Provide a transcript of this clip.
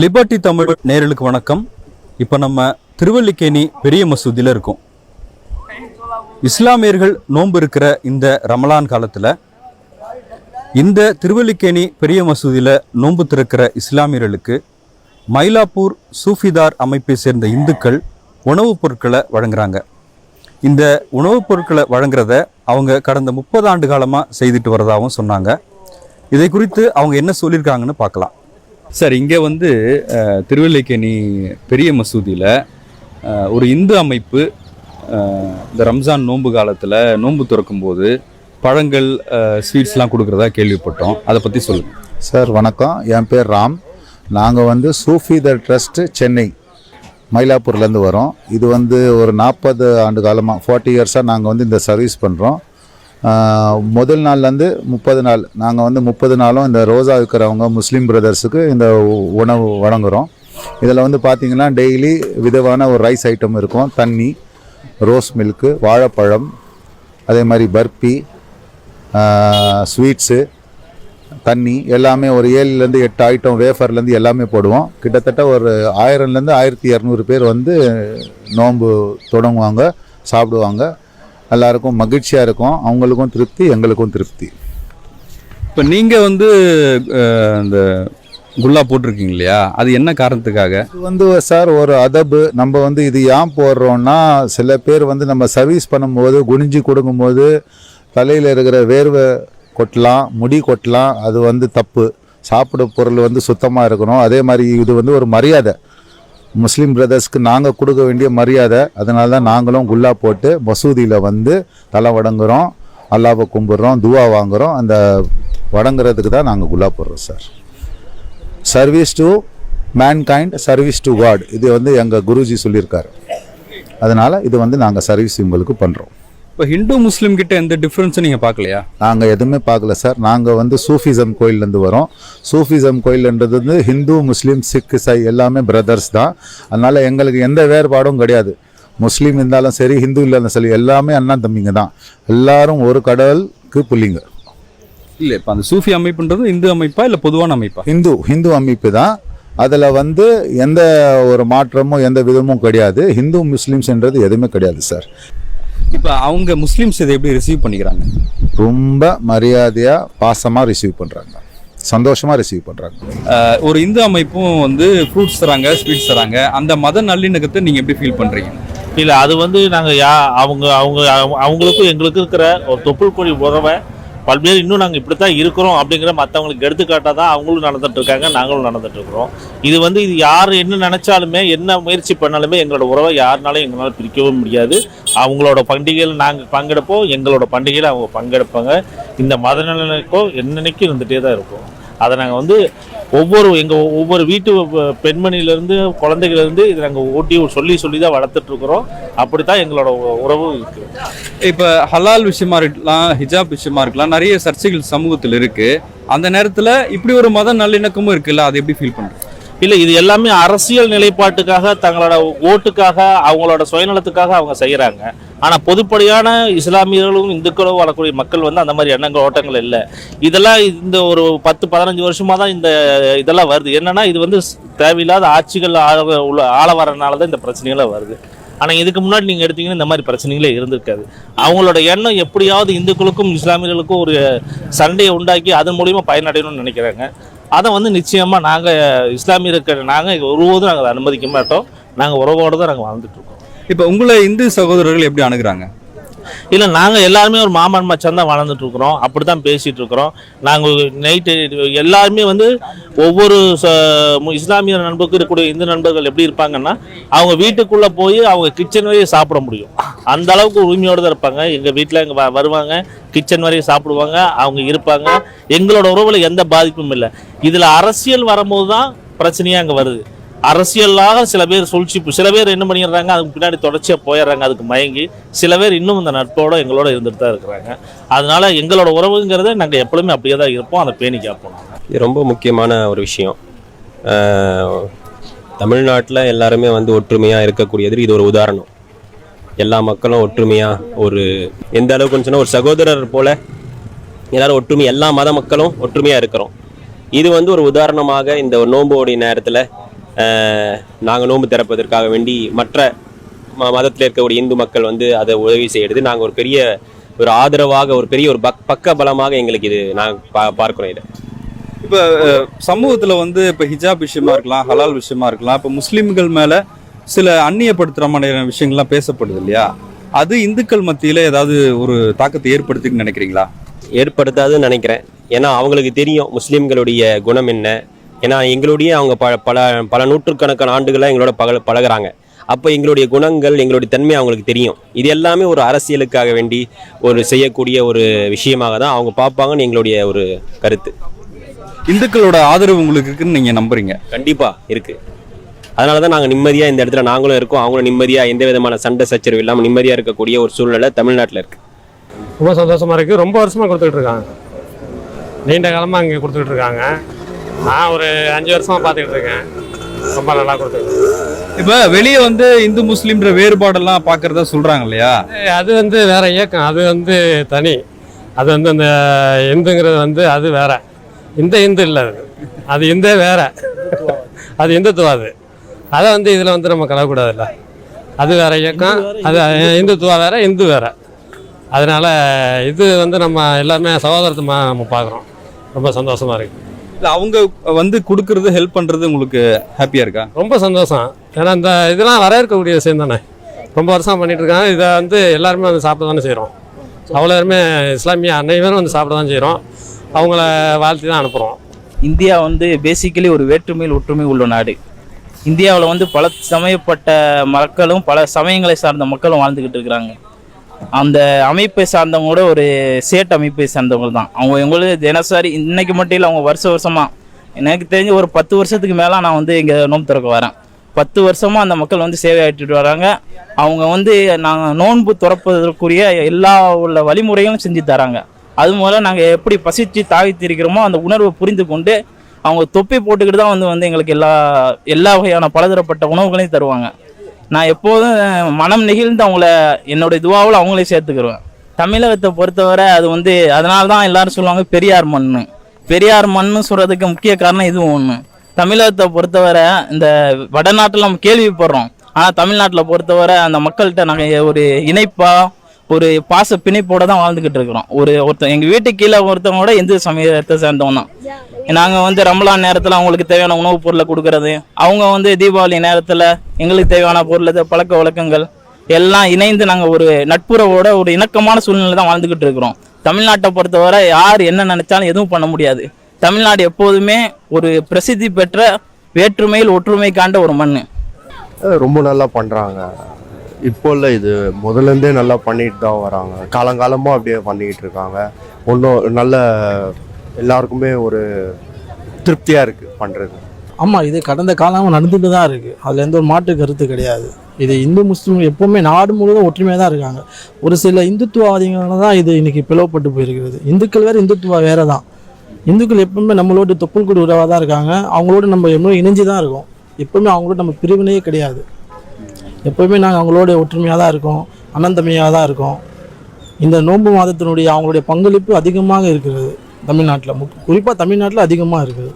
Liberty Tamil நேரலுக்கு வணக்கம். இப்போ நம்ம திருவல்லிக்கேணி பெரிய மசூதியில் இருக்கோம். இஸ்லாமியர்கள் நோன்பு இருக்கிற இந்த ரமலான் காலத்தில் இந்த திருவல்லிக்கேணி பெரிய மசூதியில் நோன்பு திறக்கிற இஸ்லாமியர்களுக்கு மயிலாப்பூர் சூஃபிதார் அமைப்பை சேர்ந்த இந்துக்கள் உணவுப் பொருட்களை வழங்குறாங்க. இந்த உணவுப் பொருட்களை வழங்குறத அவங்க கடந்த முப்பது ஆண்டு காலமாக செய்துட்டு வரதாகவும் சொன்னாங்க. இதை குறித்து அவங்க என்ன சொல்லியிருக்காங்கன்னு பார்க்கலாம். சார் இங்கே வந்து அஹ், திருவல்லிக்கேணி பெரிய மசூதியில் ஒரு இந்து அமைப்பு இந்த ரம்ஜான் நோன்பு காலத்தில் நோன்பு திறக்கும்போது பழங்கள் ஸ்வீட்ஸ்லாம் கொடுக்குறதா கேள்விப்பட்டோம். அதை பற்றி சொல்லுங்கள் சார் வணக்கம். என் பேர் ராம். நாங்கள் வந்து சூஃபி த ட்ரஸ்ட் சென்னை மயிலாப்பூர்லேருந்து வரோம். இது வந்து ஒரு நாற்பது ஆண்டு காலமாக ஃபார்ட்டி இயர்ஸாக நாங்கள் வந்து இந்த சர்வீஸ் பண்ணுறோம் முதல் நாள்லேருந்து முப்பது நாள். நாங்கள் வந்து முப்பது நாளும் இந்த ரோஜா இருக்கிறவங்க முஸ்லீம் பிரதர்ஸுக்கு இந்த உணவு வழங்குகிறோம் இதில் வந்து பார்த்திங்கன்னா டெய்லி விதமான ஒரு ரைஸ் ஐட்டம் இருக்கும். தண்ணி ரோஸ் மில்க்கு வாழைப்பழம் அதே மாதிரி பர்பி ஸ்வீட்ஸு தண்ணி எல்லாமே ஒரு ஏழுலேருந்து எட்டு ஐட்டம் வேஃபர்லேருந்து எல்லாமே போடுவோம். கிட்டத்தட்ட ஒரு ஆயிரம்லேருந்து ஆயிரத்தி இரநூறு பேர் வந்து நோன்பு தொடங்குவாங்க சாப்பிடுவாங்க. எல்லாருக்கும் மகிழ்ச்சியாக இருக்கும். அவங்களுக்கும் திருப்தி எங்களுக்கும் திருப்தி. இப்போ நீங்கள் வந்து இந்த குல்லா போட்டிருக்கீங்க இல்லையா? அது என்ன காரணத்துக்காக? இது வந்து சார் ஒரு அதபு. நம்ம வந்து இது ஏன் போடுறோம்னா சில பேர் வந்து நம்ம சர்வீஸ் பண்ணும்போது குனிஞ்சு கொடுக்கும்போது தலையில் இருக்கிற வேர்வை கொட்டலாம் முடி கொட்டலாம் அது வந்து தப்பு. சாப்பிட பொருள் வந்து சுத்தமாக இருக்கணும். அதே மாதிரி இது வந்து ஒரு மரியாதை. முஸ்லீம் பிரதர்ஸ்க்கு நாங்கள் கொடுக்க வேண்டிய மரியாதை அதனால தான் நாங்களும் குல்லா போட்டு மசூதியில் வந்து தலை வடங்குறோம் அல்லாவை கும்பிட்றோம் துவா வாங்குகிறோம் அந்த வடங்குறதுக்கு தான் நாங்கள் குல்லா போடுறோம் sir service to mankind service to God இது வந்து எங்கள் குருஜி சொல்லியிருக்காரு. அதனால் இது வந்து நாங்கள் சர்வீஸ் உங்களுக்கு பண்ணுறோம் இப்போ ஹிந்து முஸ்லீம் கிட்ட எந்த டிஃப்ரென்ஸும் நீங்கள் பார்க்கலையா? நாங்கள் எதுவுமே பார்க்கல சார். நாங்கள் வந்து சூஃபிசம் கோயிலேருந்து வரோம். சூஃபிசம் கோயில்ன்றது வந்து ஹிந்து முஸ்லீம் சிக் இசை எல்லாமே பிரதர்ஸ் தான். அதனால் எங்களுக்கு எந்த வேறுபாடும் கிடையாது. முஸ்லீம் இருந்தாலும் சரி ஹிந்து இல்லாலும் சரி எல்லாமே அண்ணா தம்பிங்க தான். எல்லாரும் ஒரு கடவுளுக்கு புள்ளிங்க. இல்லை இப்போ அந்த சூஃபி அமைப்புன்றது இந்து அமைப்பா இல்லை பொதுவான அமைப்பா? ஹிந்து ஹிந்து அமைப்பு தான். அதில் வந்து எந்த ஒரு மாற்றமும் எந்த விதமும் கிடையாது. ஹிந்து முஸ்லீம்ஸ்ன்றது எதுவுமே கிடையாது சார். இப்போ அவங்க முஸ்லீம்ஸ் இதை எப்படி ரிசீவ் பண்ணிக்கிறாங்க? ரொம்ப மரியாதையாக பாசமாக ரிசீவ் பண்ணுறாங்க சந்தோஷமாக ரிசீவ் பண்ணுறாங்க ஒரு இந்து அமைப்பும் வந்து ஃப்ரூட்ஸ் தராங்க ஸ்வீட்ஸ் தராங்க. அந்த மத நல்லிணக்கத்தை நீங்கள் எப்படி ஃபீல் பண்ணுறீங்க இல்லை அது வந்து நாங்கள் யா அவங்க அவங்க அவங்க- அவங்களுக்கும் எங்களுக்கும் இருக்கிற ஒரு தொப்புள் கொடி உறவை பல்வேறு இன்னும் நாங்கள் இப்படி தான் இருக்கிறோம் அப்படிங்கிற மற்றவங்களுக்கு எடுத்துக்காட்டாக தான் அவங்களும் நடந்துட்டுருக்காங்க நாங்களும் நடந்துட்டுருக்குறோம் இது வந்து இது யார் என்ன நினச்சாலுமே என்ன முயற்சி பண்ணாலுமே எங்களோட உறவை யாருனாலும் எங்களால் பிரிக்கவும் முடியாது. அவங்களோட பண்டிகையில் நாங்கள் பங்கெடுப்போம் எங்களோட பண்டிகையில் அவங்க பங்கெடுப்பாங்க. இந்த மத நிலைக்கோ என்னன்னைக்கும் இருந்துகிட்டே தான் இருக்கும். அதை நாங்கள் வந்து ஒவ்வொரு எங்கள் ஒவ்வொரு வீட்டு பெண்மணியிலேருந்து குழந்தைகளிலேருந்து இதை நாங்கள் ஓட்டி சொல்லி சொல்லி தான் வளர்த்துட்டு இருக்கிறோம் அப்படி தான் எங்களோட உ- உறவும் இருக்குது இப்போ ஹலால் விஷயமா இருக்கலாம் ஹிஜாப் விஷயமா இருக்கலாம் நிறைய சர்ச்சைகள் சமூகத்தில் இருக்கு. அந்த நேரத்தில் இப்படி ஒரு மத நல்லிணக்கமும் இருக்குல்ல அதை எப்படி ஃபீல் பண்ணுறீங்க இல்லை இது எல்லாமே அரசியல் நிலைப்பாட்டுக்காக தங்களோட ஓட்டுக்காக அவங்களோட சுயநலத்துக்காக அவங்க செய்கிறாங்க ஆனால் பொதுப்படையான இஸ்லாமியர்களும் இந்துக்களும் வாழக்கூடிய மக்கள் வந்து அந்த மாதிரி எண்ணங்கள் ஓட்டங்கள் இல்லை. இதெல்லாம் இந்த ஒரு பத்து பதினஞ்சு வருஷமாக தான் இந்த இதெல்லாம் வருது. என்னென்னா இது வந்து தேவையில்லாத ஆட்சிகள் ஆள உள்ள ஆள வரனால தான் இந்த பிரச்சனைகள்லாம் வருது. ஆனால் இதுக்கு முன்னாடி நீங்கள் எடுத்தீங்கன்னா இந்த மாதிரி பிரச்சனைகளே இருந்திருக்காது. அவங்களோட எண்ணம் எப்படியாவது இந்துக்களுக்கும் இஸ்லாமியர்களுக்கும் ஒரு சண்டையை உண்டாக்கி அதன் மூலியமாக பயனடையணும்னு நினைக்கிறாங்க. அதை வந்து நிச்சயமாக நாங்கள் இஸ்லாமியர்கள் நாங்கள் ஒருபோதும் நாங்கள் அனுமதிக்க மாட்டோம். நாங்கள் உறவோடு தான் நாங்கள் வாழ்ந்துட்டுருக்கோம் இப்போ உங்களை இந்து சகோதரர்கள் எப்படி அணுகிறாங்க? இல்லை நாங்கள் எல்லாருமே ஒரு மாமன் மச்சான் தான் வளர்ந்துட்டு இருக்கிறோம். அப்படி தான் பேசிகிட்டு இருக்கிறோம் நாங்கள் நைட்டு எல்லாருமே வந்து ஒவ்வொரு ச- இஸ்லாமிய நண்பருக்கு இருக்கக்கூடிய இந்து நண்பர்கள் எப்படி இருப்பாங்கன்னா அவங்க வீட்டுக்குள்ளே போய் அவங்க கிச்சன் வரையும் சாப்பிட முடியும். அந்த அளவுக்கு உரிமையோடு தான் இருப்பாங்க. எங்கள் வீட்டில் இங்கே வருவாங்க கிச்சன் வரையும் சாப்பிடுவாங்க அவங்க இருப்பாங்க. எங்களோட உறவில் எந்த பாதிப்பும் இல்லை. இதில் அரசியல் வரும்போது தான் பிரச்சனையாக அங்கே வருது. அரசியலாக சில பேர் சூழ்ச்சி சில பேர் என்ன பண்ணிடுறாங்க அதுக்கு பின்னாடி தொடர்ச்சியாக போயிடுறாங்க அதுக்கு மயங்கி சில பேர் இன்னும் இந்த நட்போட எங்களோட இருந்துட்டு தான் இருக்கிறாங்க. அதனால எங்களோட உறவுங்கிறத நாங்கள் எப்பொழுதுமே அப்படியே தான் இருப்போம் அதை பேணி காப்போம் இது ரொம்ப முக்கியமான ஒரு விஷயம். தமிழ்நாட்டில் எல்லாருமே வந்து ஒற்றுமையாக இருக்கக்கூடியது இது ஒரு உதாரணம். எல்லா மக்களும் ஒற்றுமையாக ஒரு எந்த அளவுக்குன்னு சொன்னால் ஒரு சகோதரர் போல எல்லாரும் ஒற்றுமை எல்லா மத மக்களும் ஒற்றுமையாக இருக்கிறோம். இது வந்து ஒரு உதாரணமாக இந்த நோம்போடைய நேரத்தில் நாங்கள் நோன்பு திறப்பதற்காக வேண்டி மற்ற ம மதத்தில் இருக்கக்கூடிய இந்து மக்கள் வந்து அதை உதவி செய்கிறது நாங்கள் ஒரு பெரிய ஒரு ஆதரவாக ஒரு பெரிய ஒரு பக் பக்க பலமாக எங்களுக்கு இது நாங்கள் பா பார்க்குறோம் இதை. இப்போ சமூகத்துல வந்து இப்போ ஹிஜாப் விஷயமா இருக்கலாம் ஹலால் விஷயமா இருக்கலாம் இப்போ முஸ்லிம்கள் மேல சில அந்நியப்படுத்துற மாதிரியான விஷயங்கள்லாம் பேசப்படுது இல்லையா? அது இந்துக்கள் மத்தியில ஏதாவது ஒரு தாக்கத்தை ஏற்படுத்தின்னு நினைக்கிறீங்களா? ஏற்படுத்தாதுன்னு நினைக்கிறேன். ஏன்னா அவங்களுக்கு தெரியும் முஸ்லீம்களுடைய குணம் என்ன ஏன்னா எங்களுடைய அவங்க ப பல பல நூற்றுக்கணக்கான ஆண்டுகளாக எங்களோட பக பழகுறாங்க. அப்போ எங்களுடைய குணங்கள் எங்களுடைய தன்மை அவங்களுக்கு தெரியும். இது எல்லாமே ஒரு அரசியலுக்காக வேண்டி ஒரு செய்யக்கூடிய ஒரு விஷயமாக தான் அவங்க பார்ப்பாங்கன்னு எங்களுடைய ஒரு கருத்து. இந்துக்களோட ஆதரவு உங்களுக்கு இருக்குன்னு நீங்க நம்புறீங்க? கண்டிப்பாக இருக்குது அதனால தான் நாங்கள் நிம்மதியாக இந்த இடத்துல நாங்களும் இருக்கோம். அவங்களும் நிம்மதியாக எந்த விதமான சண்டை சச்சரவு இல்லாமல் நிம்மதியாக இருக்கக்கூடிய ஒரு சூழ்நிலை தமிழ்நாட்டில் இருக்குது ரொம்ப சந்தோஷமா இருக்கு. ரொம்ப வருஷமா கொடுத்துட்டு இருக்காங்க. நீண்ட காலமா இங்கே கொடுத்துட்டு இருக்காங்க. நான் ஒரு அஞ்சு வருஷமா பார்த்துக்கிட்டு இருக்கேன். ரொம்ப நல்லா கொடுத்துட்டு இப்ப வெளியே வந்து இந்து முஸ்லீம்ன்ற வேறுபாடெல்லாம் பாக்குறதா சொல்றாங்க இல்லையா? அது வந்து வேற இயக்கம். அது வந்து தனி. அது வந்து அந்த இந்துங்கிறது வந்து அது வேற. இந்த இந்து இல்லை அது. அது இந்தே வேற. அது இந்துத்துவம் அது. அதை வந்து இதில் வந்து நம்ம கலக்கக்கூடாதுல்ல. அது வேற இயக்கம். அது இந்துத்துவா வேற இந்து வேற. அதனால இது வந்து நம்ம எல்லாருமே சகோதரத்தமாக நம்ம பார்க்குறோம். ரொம்ப சந்தோஷமா இருக்கு. இல்ல அவங்க வந்து கொடுக்கறது ஹெல்ப் பண்றது உங்களுக்கு ஹாப்பியா இருக்கா? ரொம்ப சந்தோஷம். ஏன்னா இந்த இதெல்லாம் வரவேற்கக்கூடிய விஷயம் தானே. ரொம்ப வருஷம் பண்ணிட்டு இருக்காங்க இதை வந்து எல்லாருமே வந்து சாப்பிட தானே செய்கிறோம் அவ்வளோ பேருமே இஸ்லாமிய அனைவரும் வந்து சாப்பிட தான் செய்கிறோம் அவங்கள வாழ்த்தி தான் அனுப்புகிறோம் இந்தியா வந்து பேசிக்கலி ஒரு வேற்றுமையில் ஒற்றுமை உள்ள நாடு. இந்தியாவில் வந்து பல சமயப்பட்ட மக்களும் பல சமயங்களை சார்ந்த மக்களும் வாழ்ந்துக்கிட்டு இருக்கிறாங்க. அந்த அமைப்பை சார்ந்தவங்க கூட ஒரு சேட் அமைப்பை சார்ந்தவங்க தான். அவங்க எங்களுக்கு தினசரி இன்னைக்கு மட்டும் இல்லை அவங்க வருஷ வருஷமாக எனக்கு தெரிஞ்சு ஒரு பத்து வருஷத்துக்கு மேலே நான் வந்து இங்கே நோன்பு திறக்க வரேன். பத்து வருஷமாக அந்த மக்கள் வந்து சேவை ஆகிட்டு வராங்க. அவங்க வந்து நாங்கள் நோன்பு துறப்பதற்குரிய எல்லா உள்ள வழிமுறைகளும் செஞ்சு தராங்க. அது மூலம் நாங்கள் எப்படி பசிச்சு தாவித்திருக்கிறோமோ அந்த உணர்வை புரிந்து கொண்டு அவங்க தொப்பி போட்டுக்கிட்டு தான் வந்து வந்து எங்களுக்கு எல்லா எல்லா வகையான பலதரப்பட்ட உணவுகளையும் தருவாங்க. நான் எப்போதும் மனம் நெகிழ்ந்து அவங்கள என்னோட இதுவாவில் அவங்களே சேர்த்துக்கிடுவேன் தமிழகத்தை பொறுத்தவரை அது வந்து அதனால தான் எல்லாரும் சொல்லுவாங்க பெரியார் மண் பெரியார் மண்ணு சொல்கிறதுக்கு முக்கிய காரணம் இதுவும் ஒன்று தமிழகத்தை பொறுத்தவரை இந்த வடநாட்டில் நம்ம கேள்விப்படுறோம். ஆனால் தமிழ்நாட்டில் பொறுத்தவரை அந்த மக்கள்கிட்ட நாங்கள் ஒரு இணைப்பாக ஒரு பாச பிணைப்போட தான் வாழ்ந்துக்கிட்டு இருக்கிறோம். ஒரு ஒருத்தன் எங்கள் வீட்டுக்கு கீழே ஒருத்தவங்க கூட எந்த சமயத்தை சேர்ந்தவங்க தான் நாங்கள் வந்து ரமலான் நேரத்தில் அவங்களுக்கு தேவையான உணவுப் பொருளை கொடுக்கறது அவங்க வந்து தீபாவளி நேரத்தில் எங்களுக்கு தேவையான பொருள் பழக்க வழக்கங்கள் எல்லாம் இணைந்து நாங்கள் ஒரு நட்புறவோட ஒரு இணக்கமான சூழ்நிலை தான் வாழ்ந்துக்கிட்டு இருக்கிறோம். தமிழ்நாட்டை பொறுத்தவரை யார் என்ன நினைச்சாலும் எதுவும் பண்ண முடியாது. தமிழ்நாடு எப்போதுமே ஒரு பிரசித்தி பெற்ற வேற்றுமையில் ஒற்றுமை காண்ட ஒரு மண் ரொம்ப நல்லா பண்ணுறாங்க இப்போ இல்லை இது முதலேருந்தே நல்லா பண்ணிட்டு தான் வராங்க. காலங்காலமாக அப்படியே பண்ணிக்கிட்டு இருக்காங்க. ஒன்றும் நல்ல எல்லாருக்குமே ஒரு திருப்தியாக இருக்குது பண்ணுறது ஆமாம் இது கடந்த காலமாக நடந்துட்டு தான் இருக்குது அதில் எந்த ஒரு மாற்று கருத்து கிடையாது. இது இந்து முஸ்லீம் எப்போவுமே நாடு முழுவதும் ஒற்றுமையாக தான் இருக்காங்க. ஒரு சில இந்துத்துவவாதிகளால தான் இது இன்னைக்கு பிளவுபட்டு போயிருக்கிறது. இந்துக்கள் வேறு இந்துத்துவா வேறு தான் இந்துக்கள் எப்பவுமே நம்மளோட தொப்புள் கொடி உறவாக தான் இருக்காங்க. அவங்களோட நம்ம எப்பவுமே இணைஞ்சு தான் இருக்கோம். எப்பவுமே அவங்களோட நம்ம பிரிவினையே கிடையாது. எப்போயுமே நாங்கள் அவங்களோட ஒற்றுமையாக தான் இருக்கோம் அனந்தமையாக தான் இருக்கோம். இந்த நோன்பு மாதத்தினுடைய அவங்களுடைய பங்களிப்பு அதிகமாக இருக்கிறது தமிழ்நாட்டில். குறிப்பாக தமிழ்நாட்டில் அதிகமாக இருக்குது.